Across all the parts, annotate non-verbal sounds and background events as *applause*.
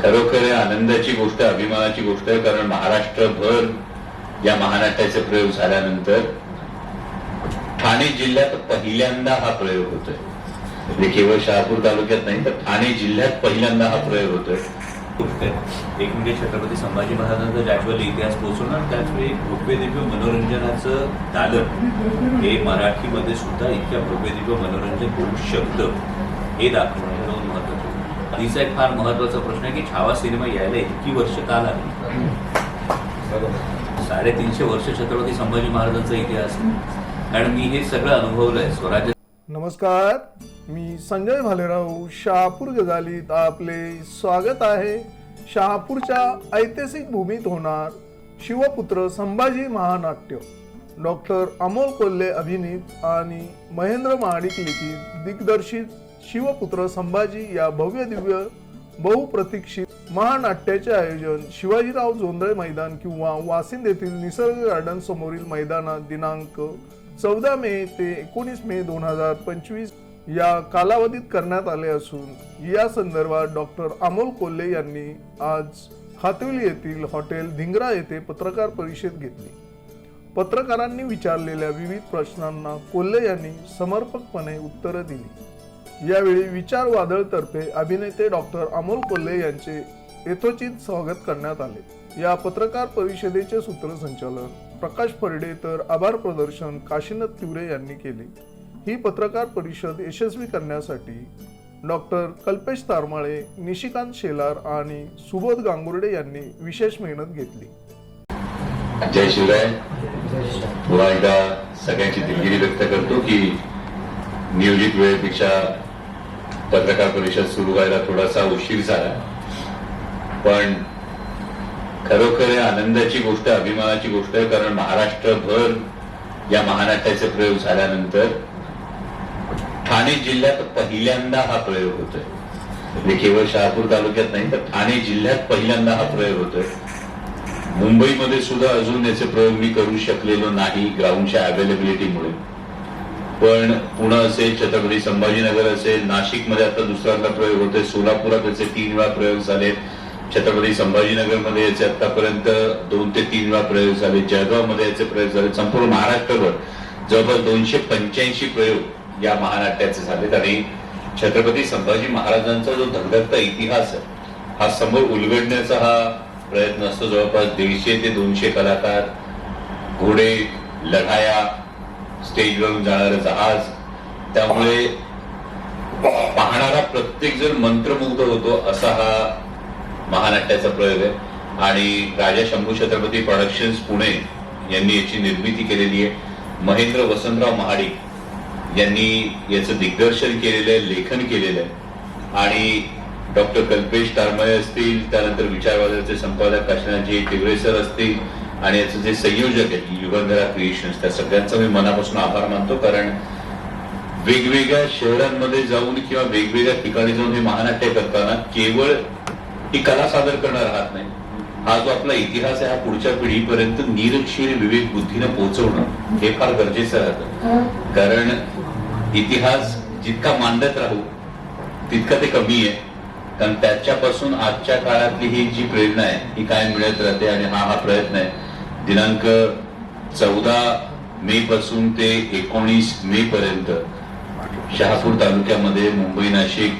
खरोखर या आनंदाची गोष्ट अभिमानाची गोष्ट आहे कारण महाराष्ट्रभर या महानाट्याचे प्रयोग झाल्यानंतर ठाणे जिल्ह्यात पहिल्यांदा हा प्रयोग होतोय. म्हणजे केवळ शहापूर तालुक्यात नाही तर ठाणे जिल्ह्यात पहिल्यांदा हा प्रयोग होतोय. गोष्ट आहे एक म्हणजे छत्रपती संभाजी महाराजांचा ज्यावेळी इतिहास पोहोचवणार त्याचवेळी वेळी दिव्य मनोरंजनाचं दालन हे मराठीमध्ये सुद्धा इतक्या भव्यदिव्य मनोरंजन होऊ शकतं हे दाखवणं हे आहे. आधीचा एक फार महत्त्वाचा प्रश्न आहे की छावा सिनेमा यायला इतकी वर्ष का लागली साडेतीनशे वर्ष छत्रपती संभाजी महाराजांचा इतिहास आहे. कारण मी हे सगळं अनुभवलंय स्वराज्य नमस्कार मी संजय भालेराव शहापूर गजालीत आपले स्वागत आहे शहापूरच्या ऐतिहासिक भूमीत होणार शिवपुत्र संभाजी महानाट्य डॉक्टर अमोल कोल्हे अभिनीत आणि महेंद्र महाडिक लिखित दिग्दर्शित शिवपुत्र संभाजी या भव्य दिव्य बहुप्रतीक्षित महानाट्याचे आयोजन शिवाजीराव जोंधळे मैदान किंवा वासिंद येथील निसर्ग गार्डन समोरील मैदानात दिनांक चौदा मे ते एकोणीस मे दोन हजार पंचवीस या कालावधीत करण्यात आले असून या संदर्भात डॉक्टर अमोल कोल्हे यांनी आज हातविली येथील हॉटेल धिंगरा येथे पत्रकार परिषद घेतली. पत्रकारांनी विचारलेल्या विविध प्रश्नांना कोल्हे यांनी समर्पकपणे उत्तरं दिली. यावेळी विचार वादळतर्फे अभिनेते डॉक्टर अमोल कोल्हे यांचे यथोचित स्वागत करण्यात आले. या पत्रकार परिषदेचे सूत्रसंचालन प्रकाश फरडे तर आभार प्रदर्शन काशीनाथ तिवरे यांनी केले. ही पत्रकार परिषद यशस्वी करण्यासाठी डॉक्टर कल्पेश तारमाळे निशिकांत शेलार आणि सुबोध गांगुर्डे यांनी विशेष मेहनत घेतली. जय शिवराय. पुन्हा एकदा सगळ्यांची दिलगिरी व्यक्त करतो की नियोजित वेळेपेक्षा पत्रकार परिषद सुरू व्हायला थोडासा उशीर झाला. पण खरोखर आनंदाची गोष्ट अभिमानाची गोष्ट आहे कारण महाराष्ट्रभर या महानाट्याचे प्रयोग झाल्यानंतर ठाणे जिल्ह्यात पहिल्यांदा हा प्रयोग होतोय. म्हणजे केवळ शहापूर तालुक्यात नाही तर ठाणे जिल्ह्यात पहिल्यांदा हा प्रयोग होतोय. मुंबईमध्ये सुद्धा अजून याचे प्रयोग मी करू शकलेलो नाही ग्राउंडच्या अवेलेबिलिटीमुळे पण पुणे असेल छत्रपती संभाजीनगर असेल नाशिकमध्ये आता दुसऱ्यांदा प्रयोग होतोय सोलापुरात याचे तीन वेळा प्रयोग झालेत. छत्रपती संभाजीनगरमध्ये याचे आतापर्यंत दोन ते तीन वेळा प्रयोग झाले. जळगावमध्ये याचे प्रयोग झाले. संपूर्ण महाराष्ट्रभर जवळपास दोनशे पंच्याऐंशी प्रयोग या महानाट्याचे झालेत. आणि छत्रपती संभाजी महाराजांचा जो धगधगता इतिहास आहे हा समोर उलगडण्याचा हा प्रयत्न असतो. जवळपास दीडशे ते दोनशे कलाकार घोडे लढाया स्टेजवरून जाणारं जहाज त्यामुळे पाहणारा प्रत्येक जण मंत्रमुग्ध होतो असा हा महानाट्याचा प्रयोग आहे. आणि राजा शंभू छत्रपती प्रोडक्शन्स पुणे यांनी याची निर्मिती केलेली आहे. महेंद्र वसंतराव महाडिक यांनी याचं दिग्दर्शन केलेलं आहे लेखन केलेलं आहे. आणि डॉक्टर कल्पेश तारमळे असतील त्यानंतर विचारवादाचे संपादक काशीनाथजी तिवरेसर असतील आणि याचं जे संयोजक आहे युगंधरा क्रिएशन्स त्या सगळ्यांचा मी मनापासून आभार मानतो. कारण वेगवेगळ्या शहरांमध्ये जाऊन किंवा वेगवेगळ्या ठिकाणी जाऊन हे महानाट्य करताना केवळ ही कला सादर करणार राहत नाही. हा जो आपला इतिहास आहे हा पुढच्या पिढीपर्यंत निरक्षीर विवेक बुद्धीनं पोहोचवणं हे फार गरजेचं राहतं. कारण इतिहास जितका मांडत राहू तितका ते कमी आहे. कारण त्याच्यापासून आजच्या काळातली ही जी प्रेरणा आहे ही काय मिळत राहते आणि हा हा प्रयत्न आहे दिनांक चौदा मे पासून ते एकोणीस मे पर्यंत शहापूर तालुक्यामध्ये मुंबई नाशिक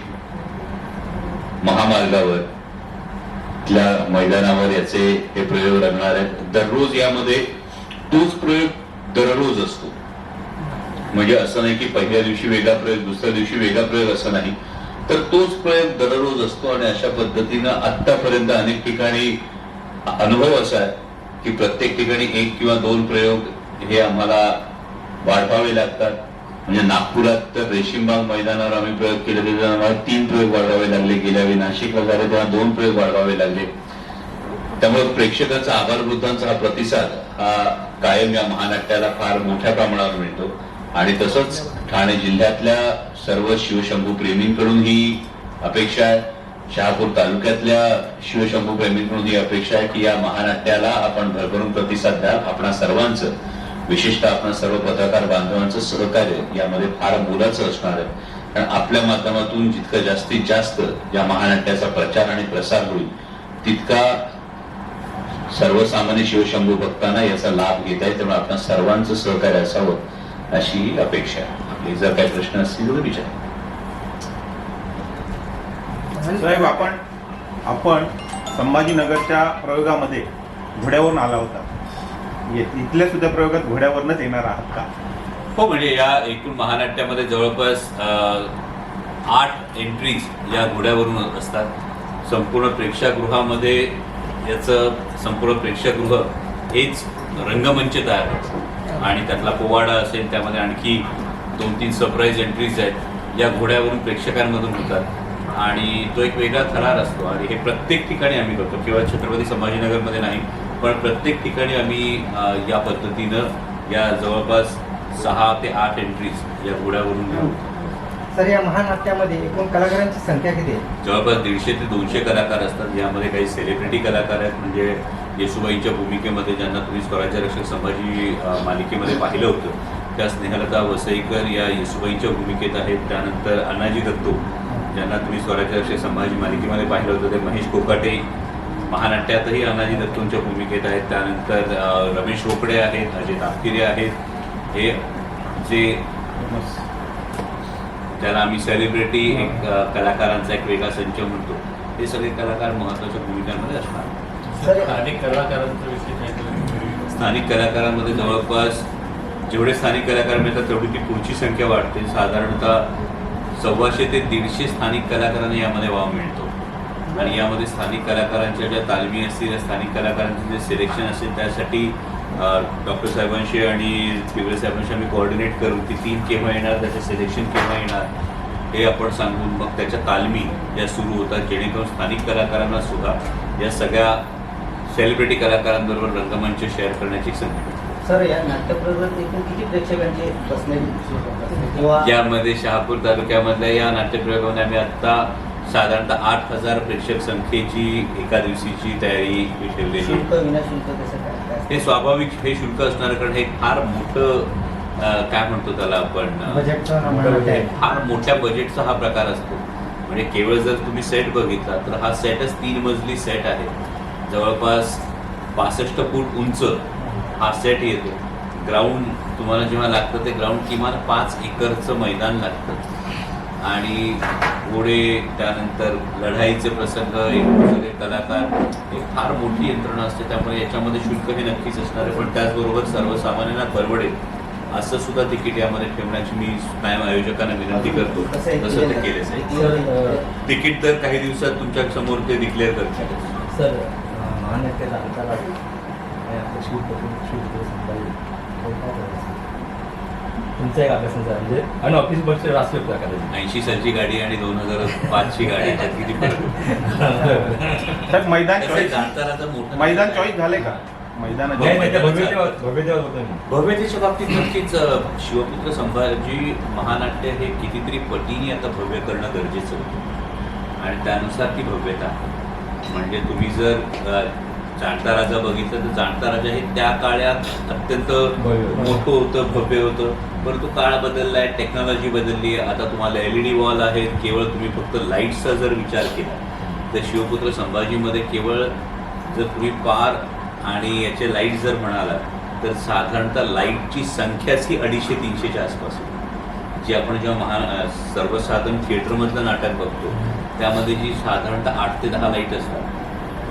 महामार्गावर त्या मैदानावर याचे हे प्रयोग रंगणार आहेत. दररोज यामध्ये तोच प्रयोग दररोज असतो. म्हणजे असं नाही की पहिल्या दिवशी वेगळा प्रयोग दुसऱ्या दिवशी वेगळा प्रयोग असं नाही. तर तोच प्रयोग दररोज असतो आणि अशा पद्धतीनं आतापर्यंत अनेक ठिकाणी अनुभव असा आहे. की प्रत्येक ठिकाणी एक किंवा दोन प्रयोग हे आम्हाला वाढवावे लागतात. म्हणजे नागपुरात तर रेशीमबाग मैदानावर आम्ही प्रयोग केले तेव्हा आम्हाला तीन प्रयोग वाढवावे लागले गेल्यावेळी नाशिकला झाले तेव्हा दोन प्रयोग वाढवावे लागले. त्यामुळे प्रेक्षकांचा आभार वृद्धांचा हा प्रतिसाद हा कायम या महानाट्याला फार मोठ्या प्रमाणावर मिळतो. आणि तसंच ठाणे जिल्ह्यातल्या सर्व शिवशंभू प्रेमींकडून ही अपेक्षा आहे. शहापूर तालुक्यातल्या शिवशंभू प्रेमींकडून ही अपेक्षा आहे की या महानाट्याला आपण भरभरून प्रतिसाद द्या आपण सर्वांचं विशेषतः आपण सर्व पत्रकार बांधवांचं सहकार्य यामध्ये फार मोलाचं असणार आहे. कारण आपल्या माध्यमातून जितकं जास्तीत जास्त या महानाट्याचा प्रचार आणि प्रसार होईल तितका सर्वसामान्य शिवशंभू भक्तांना याचा लाभ घेता येईल. त्यामुळे आपण सर्वांचं सहकार्य असावं अशी अपेक्षा आहे. आपले जर काही प्रश्न असतील तर विचारा. साहेब आपण आपण संभाजीनगरच्या प्रयोगामध्ये घोड्यावरून आला होता. ये- इथल्या सुद्धा प्रयोगात घोड्यावरनच येणार आहात का? हो म्हणजे या एकूण महानाट्यामध्ये जवळपास आठ एंट्रीज या घोड्यावरून असतात. संपूर्ण प्रेक्षागृहामध्ये याचं संपूर्ण प्रेक्षागृह हेच रंगमंच तयार होतं आणि त्यातला पोवाडा असेल त्यामध्ये आणखी दोन तीन सरप्राईज एंट्रीज आहेत या घोड्यावरून प्रेक्षकांमधून होतात. आणि तो एक वेगळा थरार असतो. आणि हे प्रत्येक ठिकाणी आम्ही करतो. केवळ छत्रपती संभाजीनगरमध्ये नाही पण प्रत्येक ठिकाणी आम्ही या पद्धतीनं या जवळपास सहा ते आठ एंट्रीज या घोड्यावरून करतो. सर या महानाट्यामध्ये एकूण कलाकारांची संख्या किती आहे? जवळपास दीडशे ते दोनशे कलाकार असतात. यामध्ये काही सेलिब्रिटी कलाकार आहेत. म्हणजे येसुबाईंच्या भूमिकेमध्ये ज्यांना तुम्ही स्वराज्य रक्षक संभाजी मालिकेमध्ये पाहिलं होतं त्या स्नेहलता वसईकर या येसुबाईंच्या भूमिकेत आहेत. त्यानंतर अनाजी दत्तो ज्यांना तुम्ही स्वराज्य रक्षक संभाजी मालिकेमध्ये पाहिलं होतं ते महेश कोकाटे महानाट्यातही अनाजी दत्तोंच्या भूमिकेत आहेत. त्यानंतर रमेश रोकडे आहेत अजय तापकिरे आहेत. हे जे ज्याला आम्ही सेलिब्रिटी एक कलाकारांचा एक वेगळा संच म्हणतो हे सगळे कलाकार महत्त्वाच्या भूमिकांमध्ये असणार. स्थानिक कलाकारांचा विषय स्थानिक कलाकारांमध्ये जवळपास जेवढे स्थानिक कलाकार मिळतात तेवढी ती पुढची संख्या वाढते. साधारणतः सव्वाशे ते दीडशे स्थानिक कलाकारांना यामध्ये वाव मिळतो आणि यामध्ये स्थानिक कलाकारांच्या ज्या तालमी असतील त्या स्थानिक कलाकारांचे जे सिलेक्शन असेल त्यासाठी डॉक्टर साहेबांशी आणि पिवळे साहेबांशी आम्ही कोऑर्डिनेट करून ती टीम केव्हा येणार त्याचं सिलेक्शन केव्हा येणार हे आपण सांगून मग त्याच्या तालमी या सुरू होतात जेणेकरून स्थानिक कलाकारांना सुद्धा या सगळ्या सेलिब्रिटी कलाकारांबरोबर रंगमंच शेअर करण्याची संधी मिळते. सर या नाट्यप्रयोगात एकूण किती प्रेक्षकांचे बसण्याची किंवा यामध्ये शहापूर तालुक्यामधल्या या नाट्यप्रयोगामध्ये आम्ही आता साधारणतः आठ हजार प्रेक्षक संख्येची एका दिवशीची तयारी ठेवलेली आहे. शुल्क विनाशुल्क कसं काय काय हे स्वाभाविक हे शुल्क असणार कारण हे फार मोठं अं, काय म्हणतो त्याला आपण अं, बजेटचं महानाट्य आहे. फार मोठ्या बजेटचा हा प्रकार असतो. म्हणजे केवळ जर तुम्ही सेट बघितला तर हा सेटच तीन मजली सेट आहे. जवळपास पासष्ट फूट उंच हा सेट येतो. ग्राउंड तुम्हाला जेव्हा लागतं ते ग्राउंड किमान पाच एकरचं मैदान लागतं. आणि घोडे त्यानंतर लढाईचे प्रसंग एक सगळे कलाकार हे फार मोठी यंत्रणा असते त्यामुळे याच्यामध्ये शुल्क हे नक्कीच असणार आहे. पण त्याचबरोबर सर्वसामान्यांना परवडेल असं सुद्धा तिकीट यामध्ये ठेवण्याची मी मॅम आयोजकांना विनंती करतो. तसं ते केलेच आहे. सर तिकीट तर काही दिवसात तुमच्यासमोर ते डिक्लेअर करतील सर अं, महानाट्याचा अंतर आहे तुमचा एक अभ्यास म्हणजे आणि ऑफिस बसचे रासले प्रकाराचे ऐंशी सालची गाडी आणि दोन हजार पाचची गाडी किती फरक मैदान चॉईस मैदान चॉईस झाले का? भव्यतेच्या बाबतीत नक्कीच शिवपुत्र संभाजी महानाट्य हे कितीतरी पटीने आता भव्य करणं गरजेचं होतं. आणि त्यानुसार ती भव्यता. म्हणजे तुम्ही जर जाणता राजा बघितलं तर जाणता राजा हे त्या काळात अत्यंत. मोठं होतं भव्य होतं. परंतु काळ बदलला आहे टेक्नॉलॉजी बदलली. आहे आता तुम्हाला एल ई डी वॉल आहेत केवळ तुम्ही फक्त लाईट्सचा जर विचार केला तर शिवपुत्र संभाजीमध्ये केवळ जर तुम्ही पार आणि याचे लाइट जर म्हणाला तर साधारणतः लाईटची संख्याच ही अडीचशे तीनशेच्या आसपास होती. जी आपण जेव्हा महा सर्वसाधारण थिएटरमधलं नाटक बघतो त्यामध्ये जी साधारणतः आठ ते दहा लाइट असतात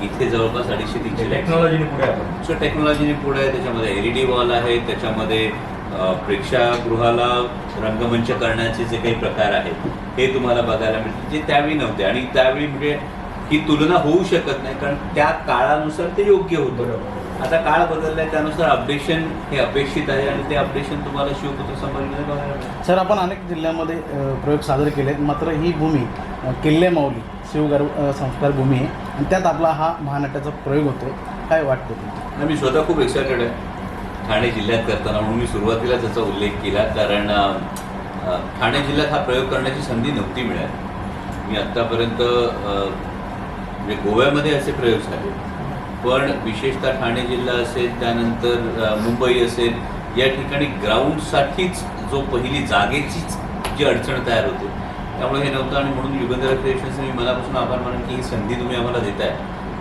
इथे जवळपास अडीचशे तीनशे टेक्नॉलॉजीने पुढे आपण सो टेक्नॉलॉजीने पुढे आहे त्याच्यामध्ये एल ई डी वॉल आहे त्याच्यामध्ये प्रेक्षागृहाला रंगमंच करण्याचे जे काही प्रकार आहेत हे तुम्हाला बघायला मिळते जे त्यावेळी नव्हते. आणि त्यावेळी म्हणजे ही तुलना होऊ शकत नाही कारण त्या काळानुसार ते योग्य होतं. बरोबर. आता काळ बदललाय त्यानुसार अपडेशन हे अपेक्षित आहे आणि ते अपडेशन तुम्हाला शिवपुत्र मिळेल. सर आपण अनेक जिल्ह्यामध्ये प्रयोग सादर केले आहेत मात्र ही भूमी किल्ले माऊली शिवगार अ, संस्कार भूमी आहे. आणि त्यात आपला हा महानाट्याचा प्रयोग होतो. काय वाटतं तुम्हाला आणि मी स्वतः खूप एक्सायटेड आहे. ठाणे जिल्ह्यात करताना म्हणून मी सुरुवातीला त्याचा उल्लेख केला कारण ठाणे जिल्ह्यात हा प्रयोग करण्याची संधी नव्हती मिळाली मी आत्तापर्यंत म्हणजे गोव्यामध्ये असे प्रयोग झाले. पण विशेषतः ठाणे जिल्हा असेल त्यानंतर मुंबई असेल या ठिकाणी ग्राउंडसाठीच जो पहिली जागेचीच जी अडचण तयार होते त्यामुळे हे नव्हतं आणि म्हणून युगंधर क्रिएशन्सचे मी मनापासून आभार मानेन की ही संधी तुम्ही आम्हाला देताय.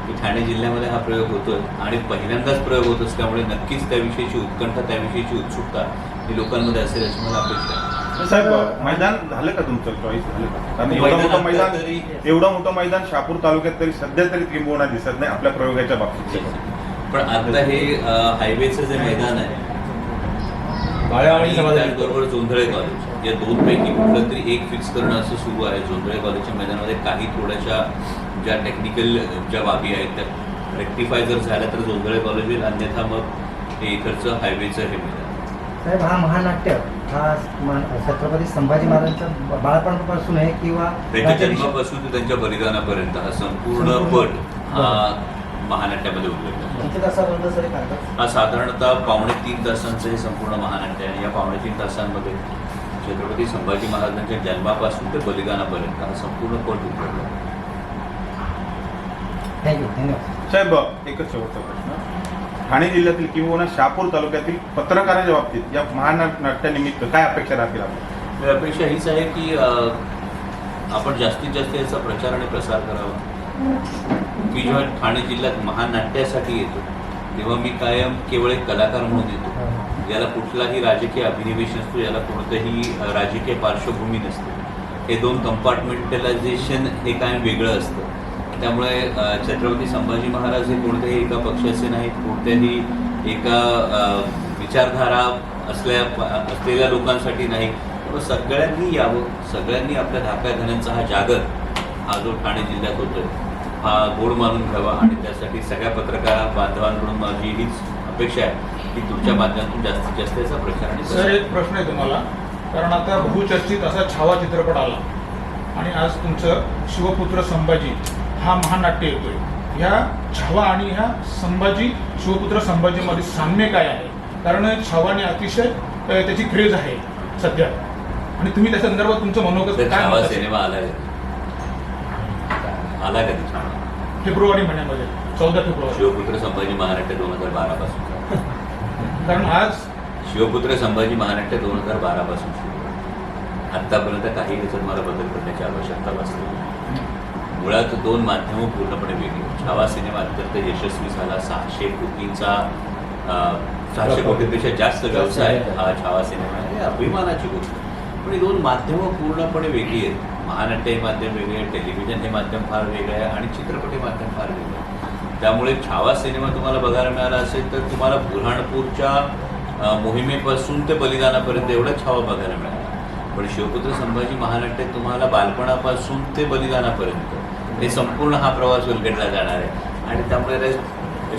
की ठाणे जिल्ह्यामध्ये हा प्रयोग होतोय आणि पहिल्यांदाच प्रयोग होत असल्यामुळे नक्कीच त्याविषयीची उत्कंठा त्याविषयीची उत्सुकता ही लोकांमध्ये असेल अशी मला अपेक्षा आहे. साहेब मैदान झालं का तुमचं? चॉईस झालं का? कारण एवढं मैदान मोठं मैदान तरी- एवढं मोठं मैदान शहापूर तालुक्यात तरी सध्या तरी किंबहुना दिसत नाही आपल्या प्रयोगाच्या बाबतीत. पण आता हे हायवेचं जे मैदान आहे त्याचबरोबर जोंधळे कॉलेज या दोन पैकी कुठलं तरी एक फिक्स करणं असं सुरू आहे. जोंधळे कॉलेजच्या मैदानामध्ये काही थोड्याशा ज्या टेक्निकल ज्या बाबी आहेत त्या रेक्टिफाय जर झाल्या तर जोंधळे कॉलेज होईल अन्यथा मग हे इकडचं हायवेचं हे मैदान. साहेब हा महानाट्य हा छत्रपती संभाजी महाराजांचा बाळपणापासून आहे किंवा त्यांच्या जन्मापासून ते त्यांच्या बलिदानापर्यंत हा संपूर्ण पट हा महानाट्यामध्ये सर हे साधारणतः पावणे तीन तासांचं हे संपूर्ण महानाट्य आहे. या पावणे तीन तासांमध्ये छत्रपती संभाजी महाराजांच्या जन्मापासून ते बलिदानापर्यंत हा संपूर्ण पट उतरला थँक्यू धन्यवाद साहेब एकच शेवटचा प्रश्न. ठाणे जिल्ह्यातील किंवा शहापूर तालुक्यातील पत्रकारांच्या बाबतीत या महानाट्यानिमित्त काय अपेक्षा राहतील तर अपेक्षा हीच आहे की आपण जास्तीत जास्त याचा प्रचार आणि प्रसार करावा. मी जेव्हा ठाणे जिल्ह्यात महानाट्यासाठी येतो तेव्हा मी कायम केवळ एक कलाकार म्हणून येतो. याला कुठलाही राजकीय अभिनिवेश नसतो याला कोणतंही राजकीय पार्श्वभूमी नसते. हे दोन कंपार्टमेंटलायझेशन हे कायम वेगळं असतं. त्यामुळे छत्रपती संभाजी महाराज हे कोणत्याही एका पक्षाचे नाहीत कोणत्याही एका विचारधारा असल्या असलेल्या लोकांसाठी नाही. त्यामुळे सगळ्यांनी यावं सगळ्यांनी आपल्या धाकाधन्यांचा हा जागर हा जो ठाणे जिल्ह्यात होतोय हा गोड मानून घ्यावा. आणि त्यासाठी सगळ्या पत्रकार बांधवांकडून माझी हीच अपेक्षा आहे. की तुमच्या माध्यमातून जास्तीत जास्त याचा प्रचार सर एक प्रश्न आहे तुम्हाला. कारण आता बहुचर्चित असा छावा चित्रपट आला. आणि आज तुमचं शिवपुत्र संभाजी हा महानाट्य येतोय. ह्या छावा आणि ह्या संभाजी शिवपुत्र संभाजीमध्ये साम्य काय आहे? कारण छावाने अतिशय त्याची क्रेज आहे सध्या. आणि तुम्ही त्या संदर्भात तुमचं मनोगत काय? सिनेमा आला आला कधी फेब्रुवारी महिन्यामध्ये चौदा फेब्रुवारी. शिवपुत्र संभाजी महानाट्य दोन हजार बारा पासून कारण आज शिवपुत्र संभाजी महानाट्य दोन हजार बारा पासून सुरू आहे. आत्तापर्यंत काही त्याच्यात मला बदल करण्याची आवश्यकता भासली मुळात दोन माध्यमं पूर्णपणे वेगळी छावा सिनेमा अत्यंत यशस्वी झाला. सहाशे कोटींचा सहाशे कोटींपेक्षा जास्त व्यवसाय हा छावा सिनेमा आहे. हे अभिमानाची गोष्ट. पण ही दोन माध्यमं पूर्णपणे वेगळी आहेत. महानाट्य हे माध्यम वेगळे आहे. टेलिव्हिजन हे माध्यम फार वेगळं आहे. आणि चित्रपट हे माध्यम फार वेगळं आहे. त्यामुळे छावा सिनेमा तुम्हाला बघायला मिळाला असेल तर तुम्हाला बुऱ्हाणपूरच्या मोहिमेपासून ते बलिदानापर्यंत एवढाच छावा बघायला मिळाला. पण शिवपुत्र संभाजी महानाट्य तुम्हाला बालपणापासून ते बलिदानापर्यंत हे संपूर्ण हा प्रवास उलगडला जाणार आहे. आणि त्यामुळे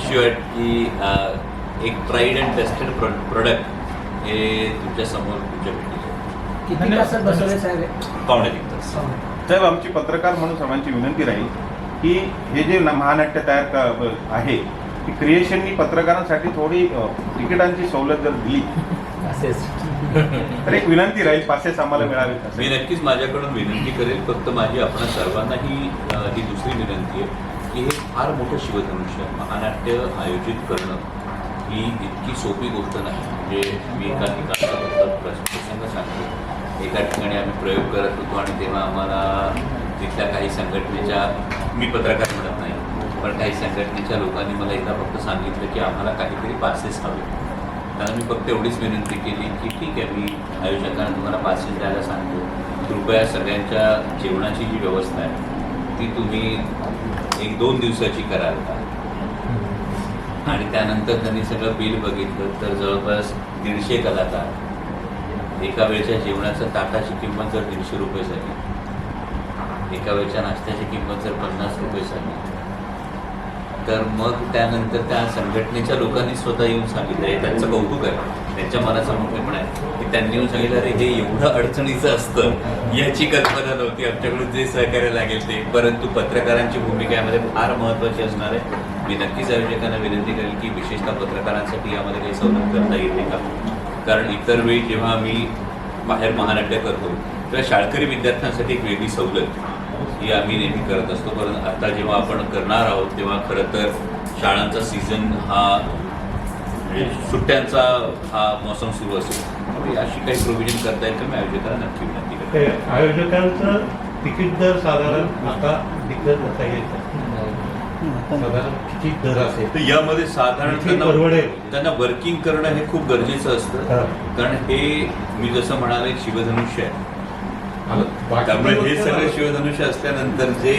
शुअर की एक ट्राईड अँड टेस्टेड प्रोडक्ट हे तुमच्यासमोर तुमच्या हे? पावणे तास. साहेब आमची पत्रकार म्हणून सर्वांची विनंती राहील की हे जे महानाट्य तयार क- आहे ती क्रिएशननी पत्रकारांसाठी थोडी तिकिटांची सवलत जर दिली *laughs* असेच तर एक विनंती राहील पासेस आम्हाला मिळावेत मी. नक्कीच माझ्याकडून विनंती करेल फक्त माझी आपण सर्वांनाही अ, ही दुसरी विनंती आहे की हे फार मोठं शिवधनुष्य. महानाट्य आयोजित करणं ही इतकी सोपी गोष्ट नाही म्हणजे मी एका ठिकाणचा फक्त प्रस- प्रसंग सांगतो एका ठिकाणी आम्ही प्रयोग करत होतो आणि तेव्हा आम्हाला तिथल्या काही संघटनेच्या मी पत्रकार म्हणत नाही. पण काही संघटनेच्या लोकांनी मला एकदा फक्त सांगितलं की आम्हाला काहीतरी पासेस हवे. त्यांना मी फक्त एवढीच विनंती केली की ठीक आहे मी आयोजकांना तुम्हाला पासेस द्यायला सांगतो. कृपया सगळ्यांच्या जेवणाची जी व्यवस्था आहे ती तुम्ही एक दोन दिवसाची कराल का? आणि त्यानंतर त्यांनी सगळं बिल बघितलं. तर जवळपास दीडशे कलाकार एका वेळच्या जेवणाचं ताटाची किंमत जर दीडशे रुपये झाली एका वेळच्या नाश्त्याची किंमत जर पन्नास रुपये झाली तर मग त्यानंतर त्या संघटनेच्या लोकांनी स्वतः येऊन सांगितलं हे त्यांचं कौतुक आहे. त्यांच्या मनाचा मोठेपण आहे की त्यांनी येऊन सांगितलं अरे हे एवढं अडचणीचं असतं याची कल्पना नव्हती. आमच्याकडून जे सहकार्य लागेल ते. परंतु पत्रकारांची भूमिका यामध्ये फार महत्त्वाची असणार आहे. मी नक्कीच आयोजकांना विनंती करेल की विशेषतः पत्रकारांसाठी यामध्ये काही सवलत करता येते का? कारण इतर वेळी जेव्हा आम्ही बाहेर महानाट्य करतो तेव्हा शाळकरी विद्यार्थ्यांसाठी एक वेगळी सवलत. ही आम्ही नेहमी करत असतो. पण आता जेव्हा आपण करणार आहोत तेव्हा खरं तर शाळांचा सीझन हा म्हणजे सुट्ट्यांचा हा मोसम सुरू असेल अशी काही प्रोव्हिजन करता येईल तर मी आयोजकांना नक्की विनंती ते करेन आयोजकांचं तिकीट दर साधारण आता दिग्गज असा येत. साधारण किती दर असेल? तर यामध्ये साधारण त्यांना वर्किंग करणं हे खूप गरजेचं असतं. कारण हे मी जसं म्हणाले शिवधनुष्य आहे. त्यामुळे हे सगळे शिवधनुष्य असल्यानंतर जे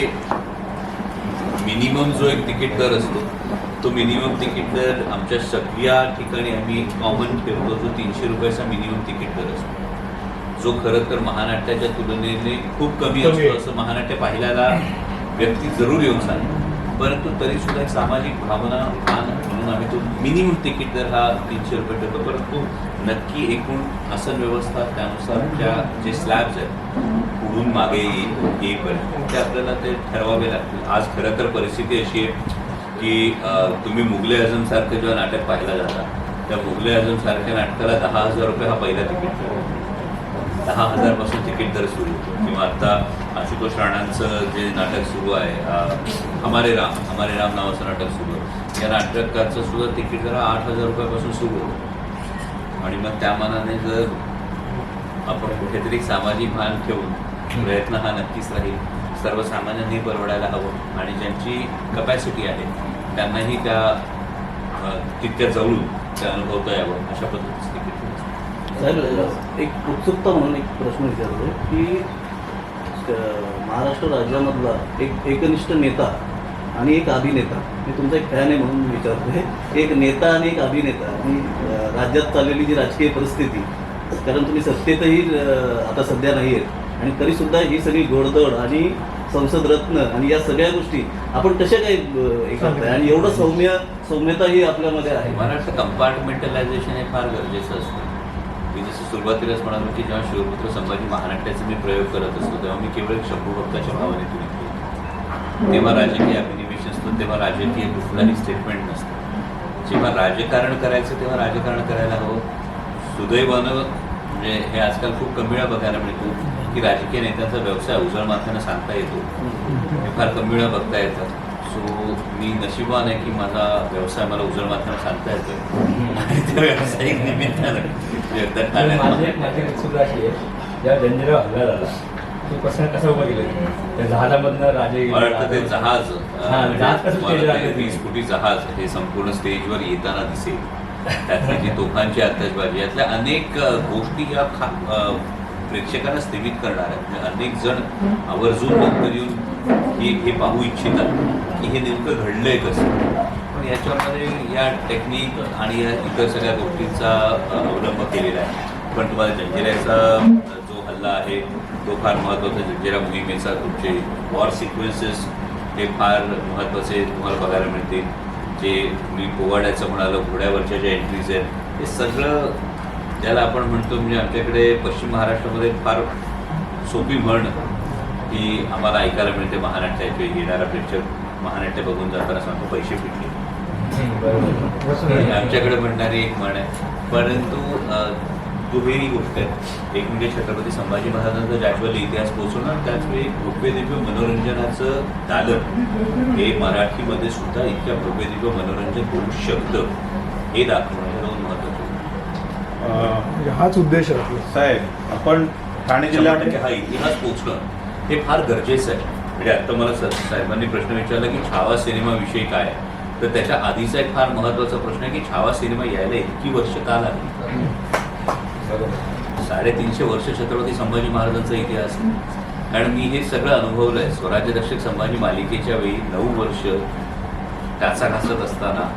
मिनिमम जो एक तिकीट दर असतो तो मिनिमम तिकीट दर आमच्या सगळ्या ठिकाणी आम्ही कॉमन ठेवतो जो तीनशे रुपयाचा मिनिमम तिकीट दर असतो. जो खरं तर महानाट्याच्या तुलनेने खूप कमी असतो. असं महानाट्य पाहिल्याला व्यक्ती जरूर येऊन सांगेल परंतु तरी सुद्धा एक सामाजिक भावना मान म्हणून आम्ही तो मिनिमम तिकीट दर हा तीनशे रुपये ठेवतो. परंतु नक्की एकूण आसन व्यवस्था त्यानुसार त्या जे स्लॅब्स आहेत पुढून मागे येईल येईपर्यंत ते आपल्याला ते ठरवावे लागतील. आज खरं तर परिस्थिती अशी आहे की तुम्ही मुघले आझम जेव्हा नाटक पाहायला जाता त्या मुघले आझम सारख्या नाटकाला दहा हजार रुपये हा पहिला तिकीट. दहा हजारपासून तिकीट दर सुरू होतो. किंवा आता आशुतोष राणांचं जे नाटक सुरू आहे हमारे राम हमारे राम नावाचं नाटक सुरू आहे. या नाटकाचं सुद्धा तिकीट जरा आठ हजार रुपयापासून सुरू होतं. आणि मग त्या मानाने जर आपण कुठेतरी सामाजिक भान ठेवून प्रयत्न हा नक्कीच राहील. सर्वसामान्यांनी परवडायला हवं. आणि ज्यांची कपॅसिटी आहे त्यांनाही त्या तितक्या जवळून ते अनुभवता यावं अशा पद्धतीचं. साहेब एक उत्सुकता म्हणून एक प्रश्न विचारतो की महाराष्ट्र राज्यामधला एक एकनिष्ठ नेता आणि एक अभिनेता मी तुमचा एक फॅन आहे म्हणून विचारतोय. एक नेता आणि एक अभिनेता आणि राज्यात चाललेली जी राजकीय परिस्थिती कारण तुम्ही सत्तेतही आता सध्या नाही आहेत आणि तरीसुद्धा ही सगळी गोडदोड आणि संसद रत्न आणि या सगळ्या गोष्टी आपण कशा काही आणि एवढं सौम्य सौम्यता ही आपल्यामध्ये आहे. महाराष्ट्र कंपार्टमेंटलायझेशन हे फार गरजेचं असतं. मी जसं सुरुवातीलाच म्हणालो की जेव्हा शिवपुत्र संभाजी महानाट्याचे मी प्रयोग करत असतो तेव्हा मी केवळ एक शंभू भक्ताच्या भावनेतून येतो तेव्हा राजकीय अभिनिवेश असतो तेव्हा राजकीय कुठलाही स्टेटमेंट नसतं. जेव्हा राजकारण करायचं तेव्हा राजकारण करायला हवं. सुदैवानं म्हणजे हे आजकाल खूप कमी वेळा बघायला मिळतो की राजकीय नेत्यांचा व्यवसाय उजळ माथ्यानं सांगता येतो. हे फार कमी वेळा बघता येतात मी नशिबान आहे की माझा व्यवसाय मला उजळ माथ्यानं सांगता येतोय. आणि त्या व्यावसायिक निमित्तानं अशी आहे जंजिरा हल्ला झाला तो प्रश्न कसा उभा केला त्या जहाजामधनं राजे वाटतं ते जहाज हा, जहाज कसं फुटी जहाज हे संपूर्ण स्टेजवर येताना दिसेल. त्यातली जी *laughs* तोफांची आतषबाजी यातल्या अनेक गोष्टी या प्रेक्षकांना स्थगित करणार आहेत. म्हणजे अनेक जण आवर्जून नंतर येऊन हे हे पाहू इच्छितात की हे नेमकं घडलंय कसं. पण याच्यामध्ये या टेक्निक आणि या इतर सगळ्या गोष्टींचा अवलंब केलेला आहे. पण तुम्हाला जंजिऱ्याचा जो हल्ला आहे तो फार महत्त्वाचा जंजिरा मोहिमेचा तुमचे वॉर सिक्वेन्सेस हे फार महत्त्वाचे तुम्हाला बघायला मिळतील. जे मी पोवाड्याचं म्हणालो घोड्यावरच्या ज्या एंट्रीज आहेत हे सगळं ज्याला आपण म्हणतो म्हणजे आमच्याकडे पश्चिम महाराष्ट्रामध्ये फार सोपी म्हण ही आम्हाला ऐकायला मिळते महानाट्याचे येणारा प्रेक्षक महानाट्य बघून जाताना सांगतो पैसे फिटले आमच्याकडे म्हणणारी एक म्हण आहे. परंतु दुहेरी गोष्ट आहे. एक म्हणजे छत्रपती संभाजी महाराजांचा ज्यावेळी इतिहास पोहोचवणार त्याचवेळी भव्य दिव्य मनोरंजनाचं दालन हे मराठीमध्ये सुद्धा इतक्या भव्य दिव्य मनोरंजन होऊ शकतं हे दाखवणं हे दोन महत्वाचं अं, म्हणजे हाच उद्देश आहे आपला. साहेब आपण ठाणे शंभर टक्के जिल्ह्यामध्ये हा इतिहास पोचणं हे फार गरजेचं आहे. म्हणजे आता मला स- साहेबांनी प्रश्न विचारला की छावा सिनेमाविषयी काय? आहे तर त्याच्या आधीचा एक फार महत्त्वाचा प्रश्न आहे की छावा सिनेमा यायला इतकी वर्ष का लागली? साडेतीनशे वर्ष छत्रपती संभाजी महाराजांचा इतिहास आहे. कारण मी हे सगळं अनुभवलं आहे. स्वराज्य रक्षक संभाजी मालिकेच्या वेळी नऊ वर्ष टाचा घासत असताना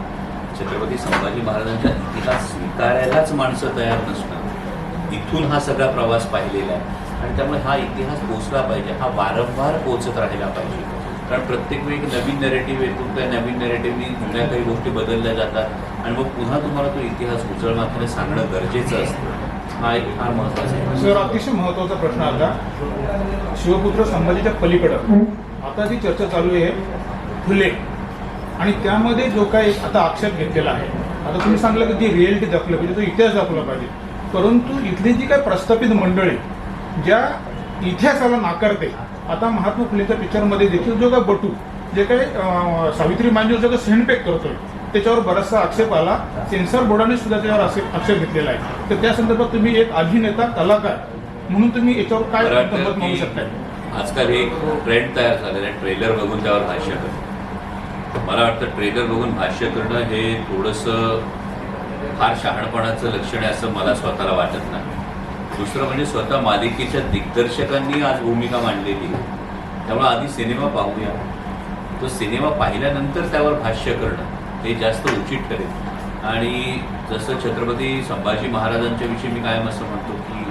छत्रपती संभाजी महाराजांचा इतिहास स्वीकारायलाच माणसं तयार नसणार इथून हा सगळा प्रवास पाहिलेला आहे. आणि त्यामुळे हा इतिहास पोचला पाहिजे हा वारंवार पोचत राहिला पाहिजे. कारण प्रत्येक वेळी एक नवीन नेरेटिव्ह येतो त्या नवीन नेरेटिव्हनी जुन्या काही गोष्टी बदलल्या जातात. आणि मग पुन्हा तुम्हाला तो इतिहास उचलमाथाने सांगणं गरजेचं असतं. हा एक फार महत्त्वाचा आहे. सर अतिशय महत्त्वाचा प्रश्न आता शिवपुत्र संभाजीच्या पलीकडं. आता जी चर्चा चालू आहे फुले. आणि त्यामध्ये जो काही आता आक्षेप घेतलेला आहे. आता तुम्ही सांगलं की ती रिएलिटी दाखवलं पाहिजे तो इतिहास दाखवला पाहिजे. परंतु इथली जी काही प्रस्थापित मंडळी ज्या इतिहासाला नाकारते आता महात्मा फुलेच्या पिक्चरमध्ये देखील जो काय बटू जे काही सावित्री मांजूर जो काही सेंडपेक करतोय त्याच्यावर बराचसा आक्षेप आला. सेन्सर बोर्डाने सुद्धा त्याच्यावर आक्षेप आक्षेप घेतलेला आहे. तर त्या संदर्भात तुम्ही एक अभिनेता कलाकार म्हणून तुम्ही याच्यावर काय मागू की शकताय? आजकाल हे एक ट्रेंड तयार झालेलं आहे ट्रेलर बघून त्यावर भाष्य करणं मला वाटतं ट्रेलर बघून भाष्य करणं हे थोडंसं फार शहाणपणाचं लक्षण आहे असं मला स्वतःला वाटत नाही. दुसरं म्हणजे स्वतः मालिकेच्या दिग्दर्शकांनी आज भूमिका मांडलेली आहे. त्यामुळे आधी सिनेमा पाहूया. तो सिनेमा पाहिल्यानंतर त्यावर भाष्य करणं हे जास्त उचित ठरेल. आणि जसं छत्रपती संभाजी महाराजांच्या विषयी मी कायम असं म्हणतो की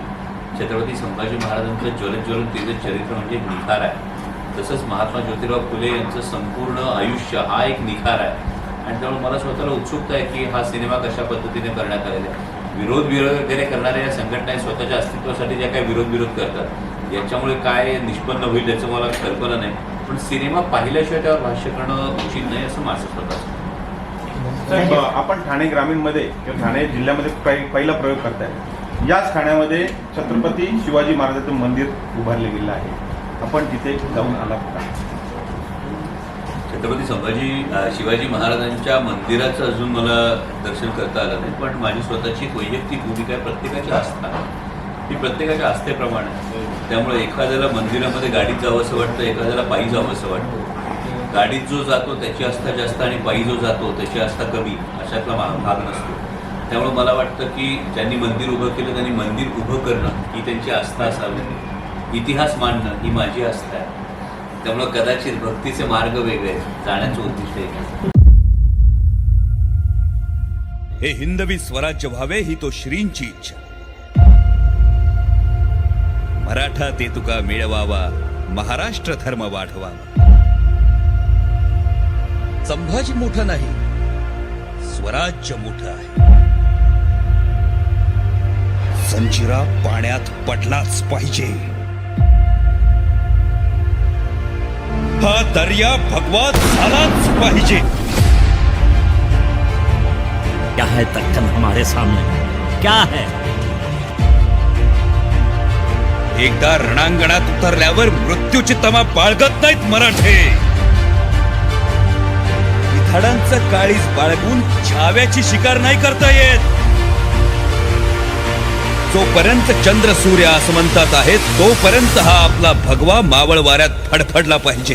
छत्रपती संभाजी महाराजांचं ज्वलत ज्वलन तिचं चरित्र म्हणजे निखार आहे. तसंच महात्मा ज्योतिराव फुले यांचं संपूर्ण आयुष्य हा एक निखार आहे. आणि त्यामुळे मला स्वतःला उत्सुकता आहे की हा सिनेमा कशा पद्धतीने करण्यात आलेला आहे. विरोध विरोध वगैरे करणाऱ्या या संघटना स्वतःच्या अस्तित्वासाठी ज्या काही विरोध विरोध करतात याच्यामुळे काय निष्पन्न होईल याचं मला कल्पना नाही. पण सिनेमा पाहिल्याशिवाय त्यावर भाष्य करणं उचित नाही असं माझं स्वतः साहेब आपण ठाणे ग्रामीणमध्ये किंवा ठाणे जिल्ह्यामध्ये पहिला प्रयोग करताय. याच ठाण्यामध्ये छत्रपती शिवाजी महाराजांचं मंदिर उभारले गेलं आहे. आपण तिथे जाऊन आला होता छत्रपती संभाजी शिवाजी महाराजांच्या मंदिराचं अजून मला दर्शन करता आलं नाही पण माझी स्वतःची वैयक्तिक भूमिका प्रत्येकाच्या प्रत्येकाची आस्था. ही प्रत्येकाच्या आस्थेप्रमाणे आहे. त्यामुळे एखाद्याला मंदिरामध्ये गाडीत जावं असं वाटतं एखाद्याला पायी जावं असं वाटतं. गाडीत जो जातो त्याची आस्था जास्त आणि पायी जो जातो त्याची आस्था कमी अशातला मा- भाग नसतो. त्यामुळे मला वाटतं की ज्यांनी मंदिर उभं केलं त्यांनी मंदिर उभं करणं ही त्यांची आस्था असावी. इतिहास मांडणं ही माझी आस्था आहे. त्यामुळे कदाचित भक्तीचे मार्ग वेगळे जाण्याचं उद्दिष्ट आहे. हे हिंदवी स्वराज्य व्हावे ही तो श्रींची इच्छा. मराठा ते तुका मिळवावा महाराष्ट्र धर्म वाढवावा संभाजी मोठा नाही स्वराज्य मोठं आहे. संचिरा पाण्यात पडलाच पाहिजे. हा दर्या भगवा झालाच पाहिजे. क्या है दक्कन हमारे सामने? क्या है? एकदा रणांगणात उतरल्यावर मृत्यूची तमा बाळगत नाहीत मराठे. विधाडांचं काळीज बाळगून छाव्याची शिकार नाही करता येत. जोपर्यंत चंद्र सूर्य आसमंतात आहेत तोपर्यंत हा आपला भगवा मावळ वाऱ्यात फडफडला पाहिजे.